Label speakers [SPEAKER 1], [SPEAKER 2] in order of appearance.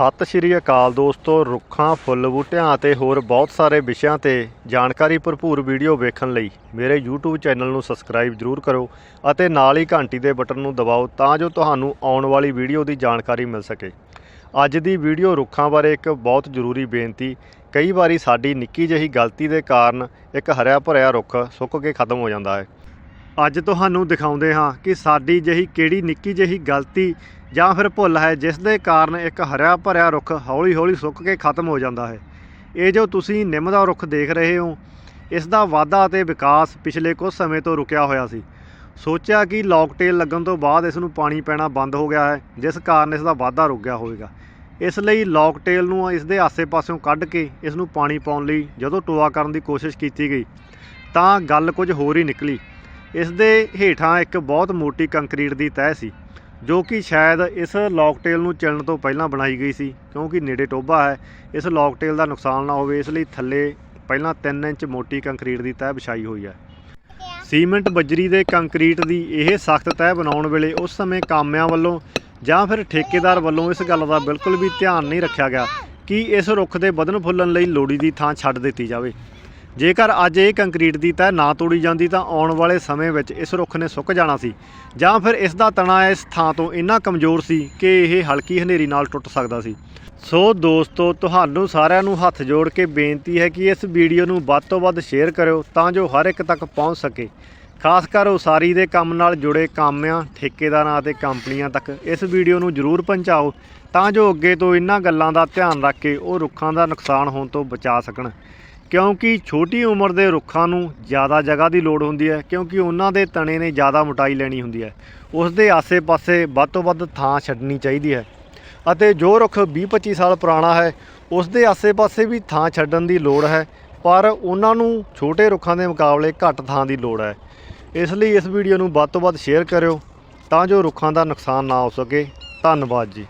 [SPEAKER 1] ਸਤਿ ਸ਼੍ਰੀ ਅਕਾਲ ਦੋਸਤੋ, ਰੁੱਖਾਂ, ਫੁੱਲ ਬੂਟਿਆਂ ਅਤੇ ਹੋਰ ਬਹੁਤ ਸਾਰੇ ਵਿਸ਼ਿਆਂ ਤੇ ਜਾਣਕਾਰੀ ਭਰਪੂਰ ਵੀਡੀਓ ਵੇਖਣ ਲਈ ਮੇਰੇ YouTube ਚੈਨਲ ਨੂੰ ਸਬਸਕ੍ਰਾਈਬ ਜਰੂਰ ਕਰੋ ਅਤੇ ਨਾਲ ਹੀ ਘੰਟੀ ਦੇ ਬਟਨ ਨੂੰ ਦਬਾਓ ਤਾਂ ਜੋ ਤੁਹਾਨੂੰ ਆਉਣ ਵਾਲੀ ਵੀਡੀਓ ਦੀ ਜਾਣਕਾਰੀ ਮਿਲ ਸਕੇ। ਅੱਜ ਦੀ ਵੀਡੀਓ ਰੁੱਖਾਂ ਬਾਰੇ ਇੱਕ ਬਹੁਤ ਜ਼ਰੂਰੀ ਬੇਨਤੀ, ਕਈ ਵਾਰੀ ਸਾਡੀ ਨਿੱਕੀ ਜਿਹੀ ਗਲਤੀ ਦੇ ਕਾਰਨ ਇੱਕ ਹਰਿਆ ਭਰਿਆ ਰੁੱਖ ਸੁੱਕ ਕੇ ਖਤਮ ਹੋ ਜਾਂਦਾ ਹੈ। ਅੱਜ ਤੁਹਾਨੂੰ ਦਿਖਾਉਂਦੇ ਹਾਂ ਕਿ ਸਾਡੀ ਜਿਹੀ ਕਿਹੜੀ ਨਿੱਕੀ ਜਿਹੀ ਗਲਤੀ ਜਾਂ ਫਿਰ ਭੁੱਲ ਹੈ, ਜਿਸ ਦੇ ਕਾਰਨ ਇੱਕ ਹਰਿਆ ਭਰਿਆ ਰੁੱਖ ਹੌਲੀ-ਹੌਲੀ ਸੁੱਕ ਕੇ ਖਤਮ ਹੋ ਜਾਂਦਾ ਹੈ। ਇਹ ਜੋ ਤੁਸੀਂ ਨਿੰਮ ਦਾ ਰੁੱਖ ਦੇਖ ਰਹੇ ਹੋ, ਇਸ ਦਾ ਵਾਧਾ ਅਤੇ ਵਿਕਾਸ ਪਿਛਲੇ ਕੁਝ ਸਮੇਂ ਤੋਂ ਰੁਕਿਆ ਹੋਇਆ ਸੀ। ਸੋਚਿਆ ਕਿ ਲੌਕਟੇਲ ਲੱਗਣ ਤੋਂ ਬਾਅਦ ਇਸ ਨੂੰ ਪਾਣੀ ਪੈਣਾ ਬੰਦ ਹੋ ਗਿਆ ਹੈ, ਜਿਸ ਕਾਰਨ ਇਸ ਦਾ ਵਾਧਾ ਰੁਕ ਗਿਆ ਹੋਵੇਗਾ। ਇਸ ਲਈ ਲੌਕਟੇਲ ਨੂੰ ਇਸ ਦੇ ਆਸੇ-ਪਾਸਿਓਂ ਕੱਢ ਕੇ ਇਸ ਨੂੰ ਪਾਣੀ ਪਾਉਣ ਲਈ ਜਦੋਂ ਟੋਆ ਕਰਨ ਦੀ ਕੋਸ਼ਿਸ਼ ਕੀਤੀ ਗਈ, ਤਾਂ ਗੱਲ ਕੁਝ ਹੋਰ ਹੀ ਨਿਕਲੀ। ਇਸ ਦੇ ਹੇਠਾਂ ਇੱਕ ਬਹੁਤ ਮੋਟੀ ਕੰਕਰੀਟ ਦੀ ਤਹਿ ਸੀ, ਜੋ ਕਿ ਸ਼ਾਇਦ ਇਸ ਲੌਕਟੇਲ ਨੂੰ ਚਿਲਣ ਤੋਂ ਪਹਿਲਾਂ ਬਣਾਈ ਗਈ ਸੀ, ਕਿਉਂਕਿ ਨੇੜੇ ਟੋਭਾ ਹੈ, ਇਸ ਲੌਕਟੇਲ ਦਾ ਨੁਕਸਾਨ ਨਾ ਹੋਵੇ, ਇਸ ਲਈ ਥੱਲੇ ਪਹਿਲਾਂ 3 ਇੰਚ ਮੋਟੀ ਕੰਕਰੀਟ ਦੀ ਤਹਿ ਵਿਛਾਈ ਹੋਈ ਹੈ। ਸੀਮੈਂਟ ਬਜਰੀ ਦੇ ਕੰਕਰੀਟ ਦੀ ਇਹ ਸਖਤ ਤਹਿ ਬਣਾਉਣ ਵੇਲੇ ਉਸ ਸਮੇਂ ਕਾਮਿਆਂ ਵੱਲੋਂ ਜਾਂ ਫਿਰ ਠੇਕੇਦਾਰ ਵੱਲੋਂ ਇਸ ਗੱਲ ਦਾ ਬਿਲਕੁਲ ਵੀ ਧਿਆਨ ਨਹੀਂ ਰੱਖਿਆ ਗਿਆ ਕਿ ਇਸ ਰੁੱਖ ਦੇ ਵਧਣ ਫੁੱਲਣ ਲਈ ਲੋੜੀ ਦੀ ਥਾਂ ਛੱਡ ਦਿੱਤੀ ਜਾਵੇ। ਜੇਕਰ ਅੱਜ ਇਹ ਕੰਕਰੀਟ ਦੀ ਤਹਿ ਨਾ ਤੋੜੀ ਜਾਂਦੀ ਤਾਂ ਆਉਣ ਵਾਲੇ ਸਮੇਂ ਵਿੱਚ ਇਸ ਰੁੱਖ ਨੇ ਸੁੱਕ ਜਾਣਾ ਸੀ। ਜਾਂ ਫਿਰ ਇਸ ਦਾ ਤਣਾ ਇਸ ਥਾਂ ਤੋਂ ਇੰਨਾ ਕਮਜ਼ੋਰ ਸੀ ਕਿ ਇਹ ਹਲਕੀ ਹਨੇਰੀ ਨਾਲ ਟੁੱਟ ਸਕਦਾ ਸੀ। ਸੋ ਦੋਸਤੋ, ਤੁਹਾਨੂੰ ਸਾਰਿਆਂ ਨੂੰ ਹੱਥ ਜੋੜ ਕੇ ਬੇਨਤੀ ਹੈ ਕਿ ਇਸ ਵੀਡੀਓ ਨੂੰ ਵੱਧ ਤੋਂ ਵੱਧ ਸ਼ੇਅਰ ਕਰਿਓ ਤਾਂ ਜੋ ਹਰ ਇੱਕ ਤੱਕ ਪਹੁੰਚ ਸਕੇ। ਖਾਸ ਕਰ ਉਸਾਰੀ ਦੇ ਕੰਮ ਨਾਲ ਜੁੜੇ ਕਾਮਿਆਂ, ਠੇਕੇਦਾਰਾਂ ਅਤੇ ਕੰਪਨੀਆਂ ਤੱਕ ਇਸ ਵੀਡੀਓ ਨੂੰ ਜ਼ਰੂਰ ਪਹੁੰਚਾਓ ਤਾਂ ਜੋ ਅੱਗੇ ਤੋਂ ਇਹਨਾਂ ਗੱਲਾਂ ਦਾ ਧਿਆਨ ਰੱਖ ਕੇ ਉਹ ਰੁੱਖਾਂ ਦਾ ਨੁਕਸਾਨ ਹੋਣ ਤੋਂ ਬਚਾ ਸਕਣ। ਕਿਉਂਕਿ ਛੋਟੀ ਉਮਰ ਦੇ ਰੁੱਖਾਂ ਨੂੰ ਜ਼ਿਆਦਾ ਜਗ੍ਹਾ ਦੀ ਲੋੜ ਹੁੰਦੀ ਹੈ, ਕਿਉਂਕਿ ਉਹਨਾਂ ਦੇ ਤਣੇ ਨੇ ਜ਼ਿਆਦਾ ਮੋਟਾਈ ਲੈਣੀ ਹੁੰਦੀ ਹੈ। ਉਸ ਦੇ ਆਸੇ-ਪਾਸੇ ਵੱਧ ਤੋਂ ਵੱਧ ਥਾਂ ਛੱਡਣੀ ਚਾਹੀਦੀ ਹੈ। ਅਤੇ ਜੋ ਰੁੱਖ 20-25 ਸਾਲ ਪੁਰਾਣਾ ਹੈ, ਉਸ ਦੇ ਆਸੇ-ਪਾਸੇ ਵੀ ਥਾਂ ਛੱਡਣ ਦੀ ਲੋੜ ਹੈ, ਪਰ ਉਹਨਾਂ ਨੂੰ ਛੋਟੇ ਰੁੱਖਾਂ ਦੇ ਮੁਕਾਬਲੇ ਘੱਟ ਥਾਂ ਦੀ ਲੋੜ ਹੈ। ਇਸ ਲਈ ਇਸ ਵੀਡੀਓ ਨੂੰ ਵੱਧ ਤੋਂ ਵੱਧ ਸ਼ੇਅਰ ਕਰਿਓ, ਤਾਂ ਜੋ ਰੁੱਖਾਂ ਦਾ ਨੁਕਸਾਨ ਨਾ ਹੋ ਸਕੇ। ਧੰਨਵਾਦ ਜੀ।